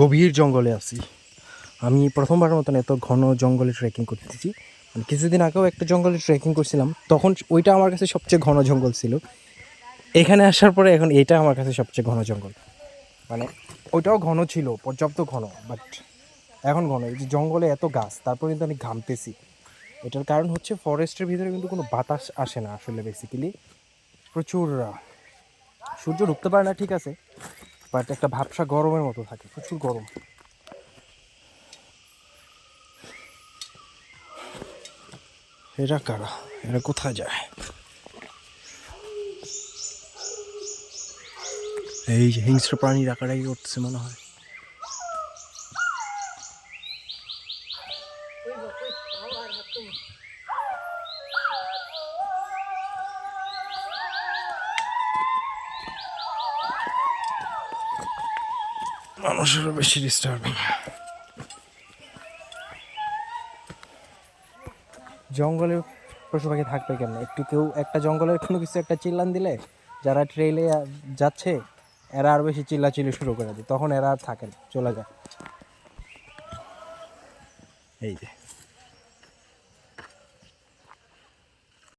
গভীর জঙ্গলে আছি। আমি প্রথমবারের মতন এত ঘন জঙ্গলে ট্রেকিং করতেছি। মানে কিছুদিন আগেও একটা জঙ্গলে ট্রেকিং করছিলাম। তখন ওইটা আমার কাছে সবচেয়ে ঘন জঙ্গল ছিল। এখানে আসার পরে এখন এইটা আমার কাছে সবচেয়ে ঘন জঙ্গল। মানে ওইটাও ঘন ছিল, পর্যাপ্ত ঘন বাট এখন ঘন। এই যে জঙ্গলে এত গাছ, তারপর কিন্তু আমি ঘামতেছি। এটার কারণ হচ্ছে ফরেস্টের ভিতরে কিন্তু কোনো বাতাস আসে না আসলে বেসিক্যালি প্রচুর সূর্য ঢুকতে পারে না, ঠিক আছে। বাট একটা ভাবসা গরমের মতো থাকে, প্রচুর গরম। এরা কারা? এরা কোথায় যায়? এই যে হিংস্র প্রাণী ডাকাডাকি করতেছে মনে হয়। মানুষেরও বেশি ডিস্টার্বিং জঙ্গলে পশু পাখি থাকবে কেন একটু কেউ একটা জঙ্গলের কোনো কিছু একটা চিল্লান দিলে যারা ট্রেলে যাচ্ছে, এরা আর বেশি চিল্লাচিল্লি শুরু করে দেয়। তখন এরা আর থাকে চলে যায়। এই যে।